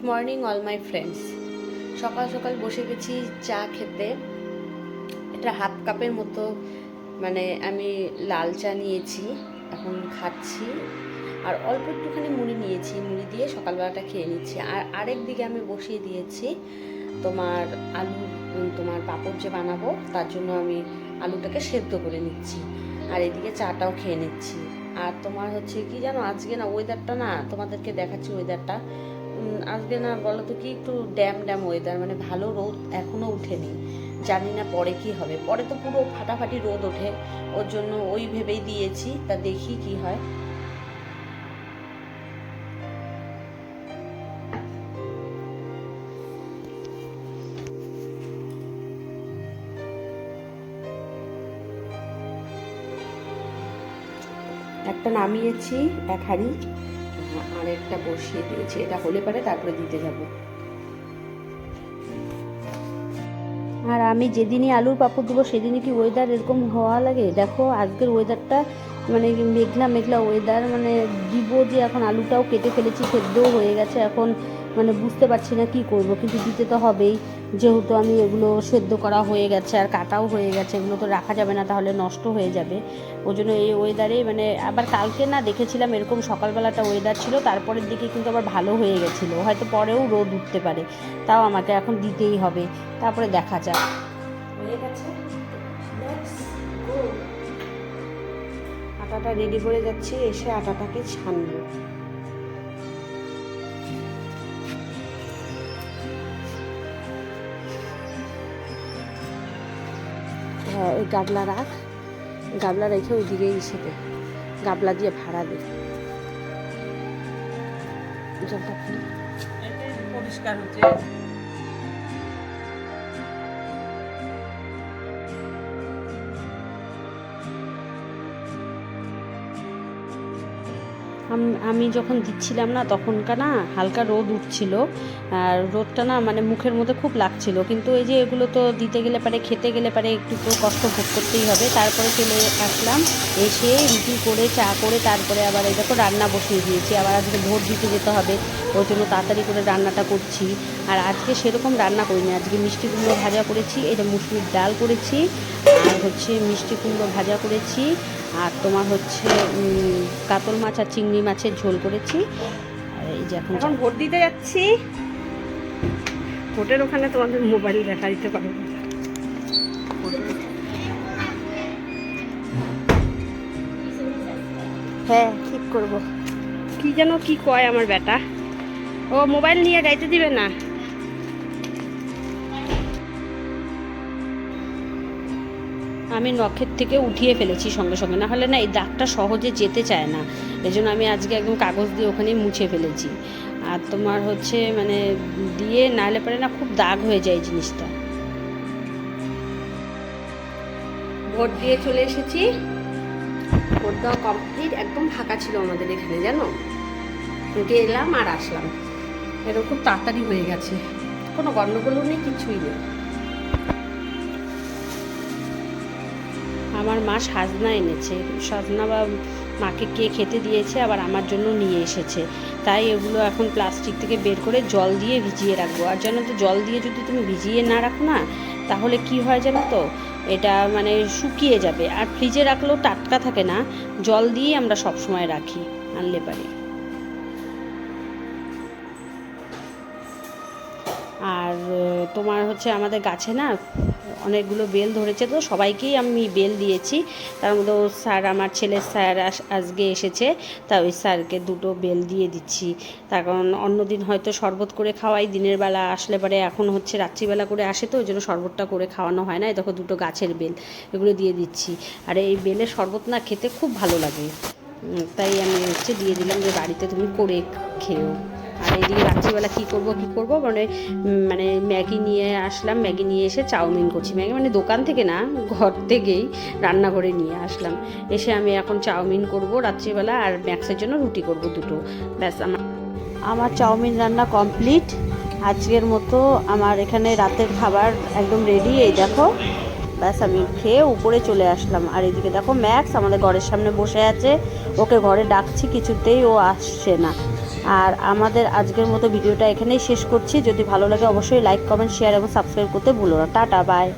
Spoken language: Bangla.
Good morning all my friends সকাল সকাল বসে গেছি চা খেতে। এটা হাফ কাপের মতো মানে আমি লাল চা নিয়েছি, এখন খাচ্ছি। আর অল্প একটুখানি মুড়ি নিয়েছি, মুড়ি দিয়ে সকালবেলাটা খেয়ে নিচ্ছি। আর আরেক দিকে আমি বসিয়ে দিয়েছি তোমার আলু তোমার পাঁপড় যে বানাবো, তার জন্য আমি আলুটাকে সেদ্ধ করে নিচ্ছি। আর এদিকে চাটাও খেয়ে নিচ্ছি। আর তোমার হচ্ছে কি জানো, আজকে না ওয়েদারটা না তোমাদেরকে দেখাচ্ছি ওয়েদারটা আজকে না বলো তো কি একটু ড্যাম ড্যাম ওয়েদার মানে ভালো রোদ এখনও উঠেনি। জানি না পরে কি হবে। পরে তো পুরো ফাটাফাটি রোদ ওঠে। ওর জন্য ওই ভেবেই দিয়েছি, তা দেখি কি হয়। একটা নামিয়েছি, এক হাঁড়ি। একটা বসিয়ে দিয়েছি। এটা হলে পারে তারপরে দিতে যাব। আর আমি যেদিনই আলুর পাপড় দেবো, সেদিনই কি ওয়েদার এরকম হওয়া লাগে? দেখো, আজকের ওয়েদারটা মানে মেঘলা মেঘলা ওয়েদার মানে দিব যে এখন আলুটাও কেটে ফেলেছি, সেদ্ধও হয়ে গেছে। এখন মানে বুঝতে পারছি না কি করব, কিন্তু দিতে তো হবেই। যেহেতু আমি এগুলো সেদ্ধ করা হয়ে গেছে আর কাটাও হয়ে গেছে, এগুলো তো রাখা যাবে না, তাহলে নষ্ট হয়ে যাবে। ওই জন্য এই ওয়েদারে মানে আবার কালকে না দেখেছিলাম এরকম সকালবেলাটা ওয়েদার ছিল, তারপরের দিকে কিন্তু আবার ভালো হয়ে গেছিল। হয়তো পরেও রোদ উঠতে পারে, তাও আমাকে এখন দিতেই হবে। তারপরে দেখা যাক। হয়ে গেছে। আটাটা রেডি করে যাচ্ছি, এসে আটাটাকে ছানবো। হ্যাঁ ওই গাবলা রাখ। গাবলা রেখে ওইদিকে এসে দে গাবলা দিয়ে ভাড়া দে। জলটা পরিষ্কার হচ্ছে। আম- যখন দিচ্ছিলাম না, তখনকার না হালকা রোদ উঠছিল। আর রোদটা না মানে মুখের মধ্যে খুব লাগছিল। কিন্তু এই যে এগুলো তো দিতে গেলে পারে, খেতে গেলে পারে একটু তো কষ্ট ভোগ করতেই হবে। তারপরে চলে আসলাম, এসে রুটি করে, চা করে, তারপরে আবার এই দেখো রান্না বসিয়ে দিয়েছি। আবার আজকে ভোট দিতে যেতে হবে, ওই জন্য তাড়াতাড়ি করে রান্নাটা করছি। আর আজকে সেরকম রান্না করিনি। আজকে মিষ্টি কুমড়ো ভাজা করেছি এটা মুসুরির ডাল করেছি, আর হচ্ছে মিষ্টি কুমড়ো ভাজা করেছি। আর তোমার হচ্ছে কাতল মাছ আর চিংড়ি মাছের ঝোল করেছি। এই যে এখন এখন ভোট দিতে যাচ্ছি। ভোটের ওখানে তোমাদের মোবাইল দেখা দিতে পারব হ্যাঁ ঠিক করব। কি যেন কি কয় আমার বেটা। ও মোবাইল নিয়ে গাইতে দিবে না। আমি নখের থেকে উঠিয়ে ফেলেছি সঙ্গে সঙ্গে। না হলে না এই দাগটা সহজে যেতে চায় না। এই জন্য আমি আজকে একদম কাগজ দিয়ে ওখানেই মুছে ফেলেছি। আর তোমার হচ্ছে মানে দিয়ে নাহলে পরে না খুব দাগ হয়ে যায় জিনিসটা। ভোট দিয়ে চলে এসেছি। ভোট দেওয়া কমপ্লিট একদম ফাঁকা ছিল আমাদের এখানে, জানো? গেলাম আর আসলাম। এরকম খুব তাড়াতাড়ি হয়ে গেছে। কোনো গণ্ডগোলও নেই, কিছুই নেই। আমার মা সাজনা এনেছে। সাজনা বা মাকে কে খেতে দিয়েছে, আবার আমার জন্য নিয়ে এসেছে। তাই এগুলো এখন প্লাস্টিক থেকে বের করে জল দিয়ে ভিজিয়ে রাখব। আর জানো তো, জল দিয়ে যদি তুমি ভিজিয়ে না রাখো না, তাহলে কি হয় জানো তো? এটা মানে শুকিয়ে যাবে। আর ফ্রিজে রাখলেও টাটকা থাকে না। জল দিয়ে আমরা সব সময় রাখি, আনলে পারি। আর তোমার হচ্ছে আমাদের গাছে না অনেকগুলো বেল ধরেছে তো সবাইকেই আমি বেল দিয়েছি। তার মধ্যে ও স্যার, আমার ছেলের স্যার আজকে এসেছে, তা ওই স্যারকে দুটো বেল দিয়ে দিচ্ছি। তার কারণ অন্যদিন হয়তো শরবত করে খাওয়াই, দিনের বেলা আসলে পরে এখন হচ্ছে রাত্রিবেলা করে আসে তো, ওই জন্য শরবতটা করে খাওয়ানো হয় না দেখো দুটো গাছের বেল, এগুলো দিয়ে দিচ্ছি। আর এই বেলের শরবত না খেতে খুব ভালো লাগে। তাই আমি হচ্ছে দিয়ে দিলাম যে বাড়িতে তুমি করে খেও আর এদিকে রাত্রিবেলা কী করব কী করব? মানে মানে ম্যাগি নিয়ে আসলাম। ম্যাগি নিয়ে এসে চাউমিন করছি। ম্যাগি মানে দোকান থেকে না, ঘর থেকেই রান্নাঘরে নিয়ে আসলাম। এসে আমি এখন চাউমিন করব রাত্রিবেলা আর ম্যাক্সের জন্য রুটি করব দুটো। ব্যাস, আমার আমার চাউমিন রান্না কমপ্লিট। আজকের মতো আমার এখানে রাতের খাবার একদম রেডি এই দেখো, ব্যাস, আমি খেয়ে উপরে চলে আসলাম। আর এদিকে দেখো ম্যাক্স আমাদের ঘরের সামনে বসে আছে। ওকে ঘরে ডাকছি, কিছুতেই ও আসছে না। আর আমাদের আজকের মতো ভিডিওটা এখানেই শেষ করছি। যদি ভালো লাগে অবশ্যই লাইক কমেন্ট শেয়ার এবং সাবস্ক্রাইব করতে ভুলো না। Tata bye